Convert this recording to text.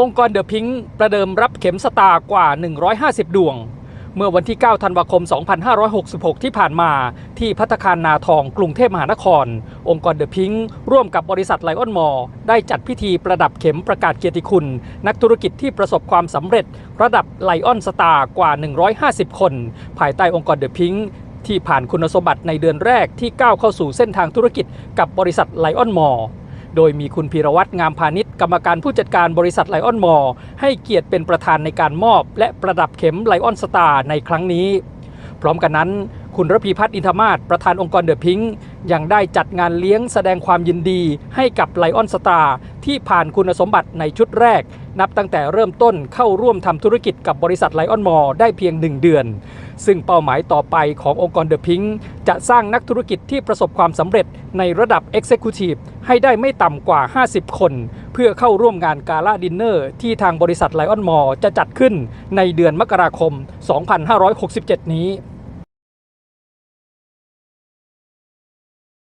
องค์กรเดอะพิงค์ประเดิมรับเข็มสตาร์กว่า 150 ดวง เมื่อวันที่ 9 ธันวาคม 2566 ที่ผ่านมา ที่พัฒคารนาทองกรุงเทพมหานคร องค์กรเดอะพิงค์ร่วมกับบริษัทไลออนมอร์ได้จัดพิธีประดับเข็มประกาศเกียรติคุณ นักธุรกิจที่ประสบความสำเร็จ ระดับไลออนสตาร์กว่า 150 คน ภายใต้องค์กรเดอะพิงค์ที่ผ่านคุณสมบัติในเดือนแรกที่ก้าวเข้าสู่เส้นทางธุรกิจกับบริษัทไลออนมอร์ โดยมีคุณพีรวัตรงามพาณิชย์กรรมการผู้จัดการบริษัทไลออนมอร์ให้เกียรติเป็นประธานในการมอบ และประดับเข็มไลออนสตาร์ในครั้งนี้ พร้อมกันนั้น คุณระพีพัฒน์อินทมาศประธานองค์กรเดอะพิงค์ยังได้จัดงานเลี้ยงแสดงความยินดีให้กับไลออนสตาร์ที่ผ่านคุณสมบัติในชุดแรก นับตั้งแต่เริ่มต้นเข้าร่วมทำธุรกิจกับบริษัทไลออนมอร์ได้เพียง 1 เดือน ซึ่งเป้าหมายต่อไปขององค์กรเดอะพิงค์จะสร้างนักธุรกิจที่ประสบความสำเร็จในระดับ Executive ให้ได้ไม่ต่ำกว่า 50 คน เพื่อเข้าร่วมงานกาล่าดินเนอร์ที่ทางบริษัทไลออนมอร์จะจัดขึ้นในเดือนมกราคม 2567 นี้